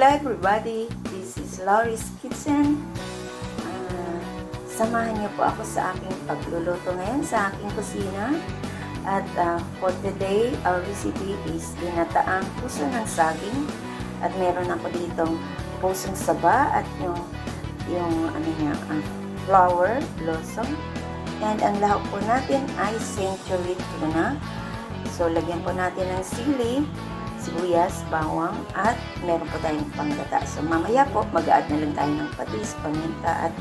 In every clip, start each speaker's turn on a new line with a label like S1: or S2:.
S1: Hello everybody, this is Laurie's Kitchen. Ah, samahan niyo po ako sa aking pagluluto ngayon sa aking kusina. At ah, for today, our recipe is dinataang puso ng saging. At meron ako ditong pusong saba at yung yung ano niya, ah, flour, blossom. And ang lahok po natin ay century tuna. So, lagyan po natin ng sili, sibuyas, bawang, at meron po tayong panggata. So, mamaya po, mag-add na lang tayo ng patis, paminta, at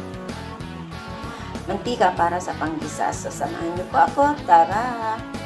S1: mantika para sa panggisa. So, samahan niyo po ako. Tara!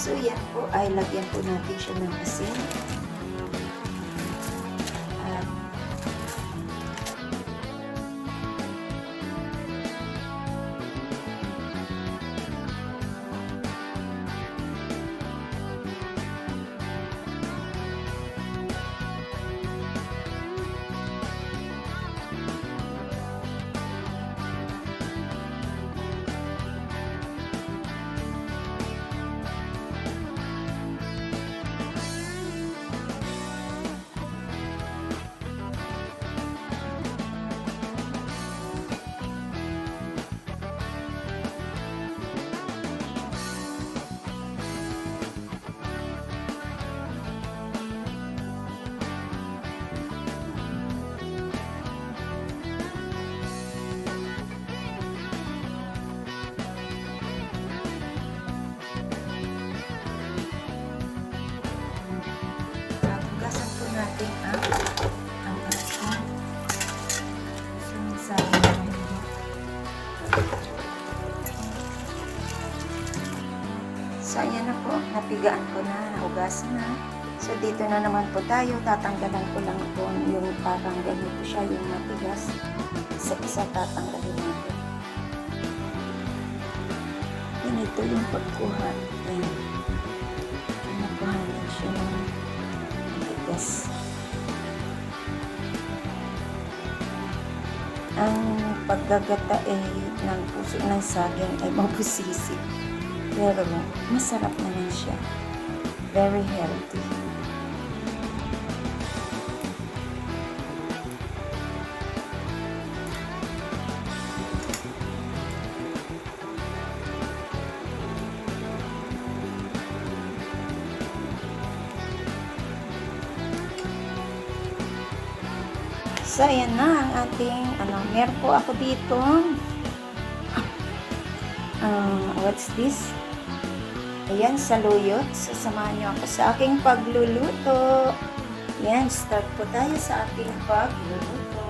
S1: So, yan po ay lagyan po natin siya ng asin. Po. Napigaan ko na. Nahugasan na. So, dito na naman po tayo. Tatanggalan ko lang po yung parang ganito siya, yung matigas. Isa-isa tatanggalin natin. Ganito yung pagkuha. Ayan. Nakuhanin siya ng matigas. Ang paggagata eh, ng puso ng saging ay mabusisi. Pero masarap naman siya. Very healthy. So, ayan na ang ating, ano, meron po ako dito. Uh, what's this? Ayan, saluyot. So, samahan niyo ako sa aking pagluluto. Ayan, start po tayo sa ating pagluluto.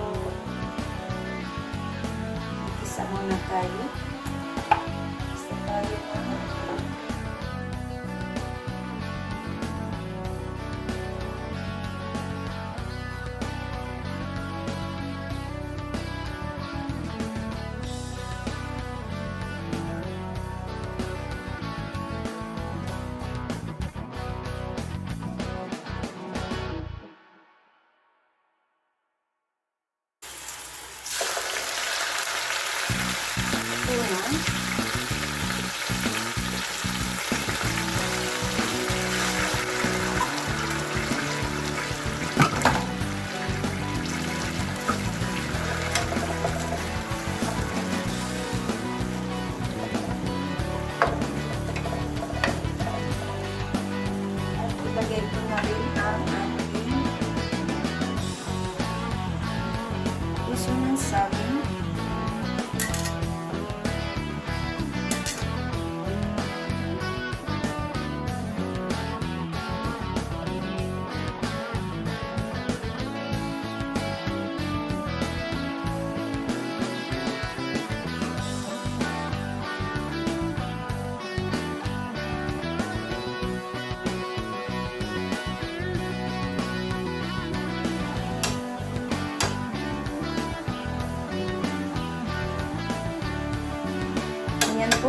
S1: Isa muna tayo. Thank you.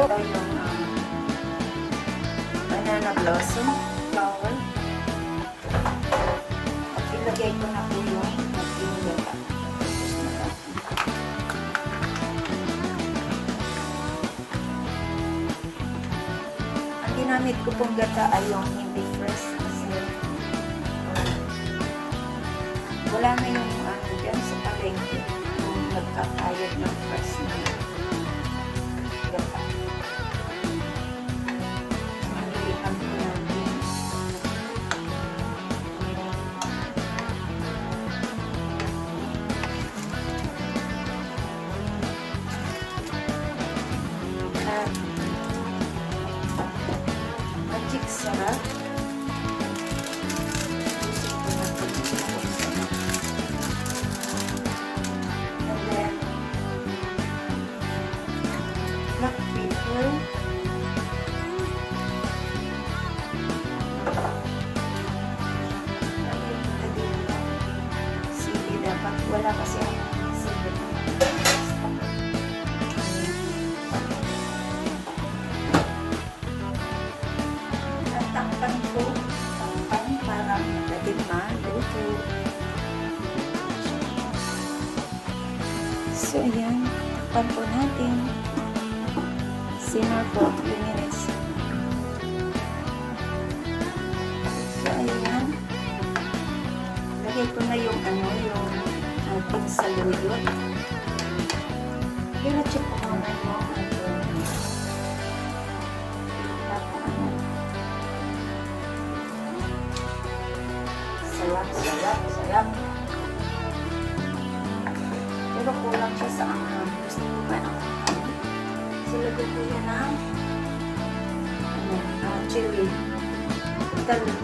S1: Po. Yung um, banana blossom flower. At ilagay ko na po yung natin. Ang ginamit ko pong gata ay yung hindi fresh kasi uh, wala na yung ano dyan sa palengke yung nagkakayod ng fresh na for 2 minutes. So, ayan. Lagay ko na yung ano, yung ating saluyot. Kaya-check ko muna yung ating tapon. Sarap, sarap, sarap. Pero kulang siya sa anghang. Silagay ko yan ng ano, chili na ako.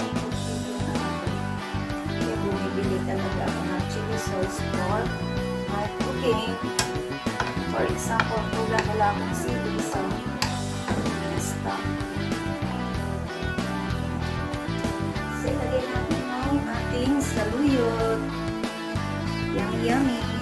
S1: Kaya bumibili talaga ako ng chili sauce for my cooking. For example, kulang wala akong sili sa pasta. So, ilagay natin ang ating saluyot. Yummy, yummy.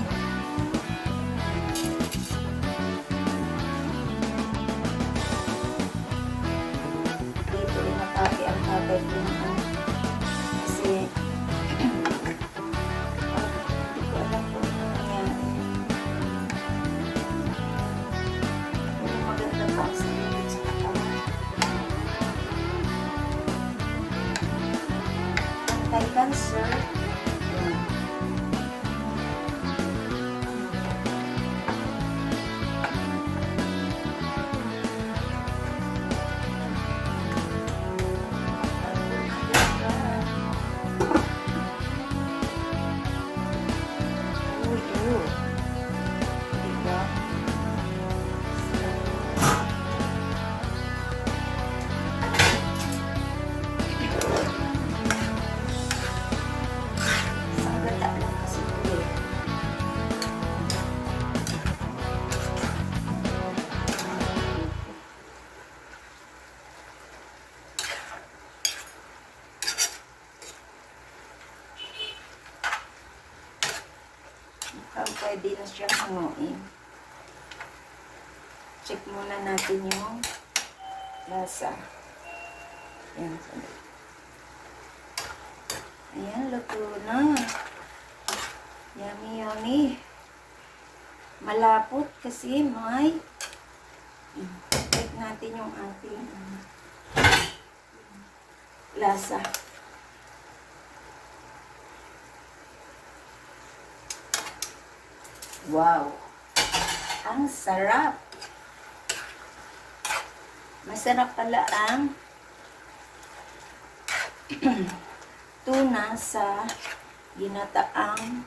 S1: Pwede na siya hanguin. Check muna natin yung lasa. Yan. sandali. Ayan, luto na. Yummy, yummy. Malapot kasi may check natin yung ating ano, lasa. Wow! Ang sarap! Masarap pala ang tuna sa ginataang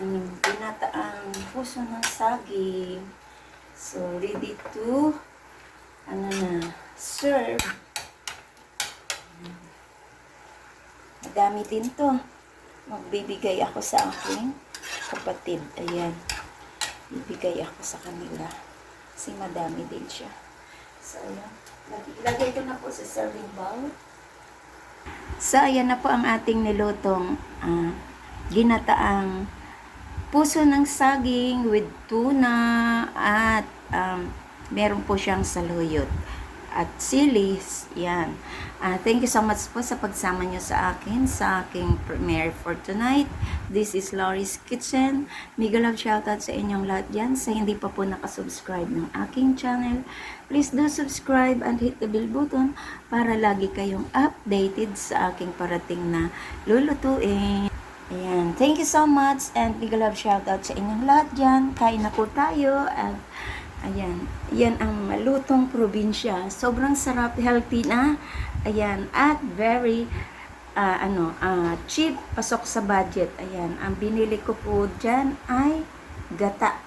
S1: ano, ginataang puso ng saging. So, ready to ano na, serve. Madami din to. Magbibigay ako sa aking kapatid. Ayan. Bibigay ako sa kanila. Kasi madami din siya. So, ayan. Lagay, ko na po sa serving bowl. So, ayan na po ang ating nilutong ah, ginataang puso ng saging with tuna at um, meron po siyang saluyot at silis. Yan. Ah, thank you so much po sa pagsama niyo sa akin sa aking premiere for tonight. This is Laurie's Kitchen. Mega love shoutout sa inyong lahat yan. Sa hindi pa po nakasubscribe ng aking channel, please do subscribe and hit the bell button para lagi kayong updated sa aking parating na lulutuin. Ayan. Thank you so much and big love shoutout sa inyong lahat dyan. Kain na po tayo at ayan. Yan ang lutong probinsya. Sobrang sarap, healthy na. Ayan. At very ah, ano, ah, cheap, pasok sa budget. Ayan. Ang binili ko po dyan ay gata.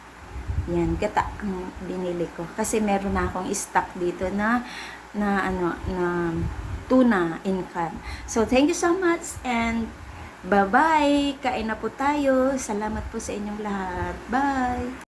S1: Yan, gata ang binili ko. Kasi meron na akong stock dito na na ano na tuna in can. So thank you so much and bye-bye. Kain na po tayo. Salamat po sa inyong lahat. Bye.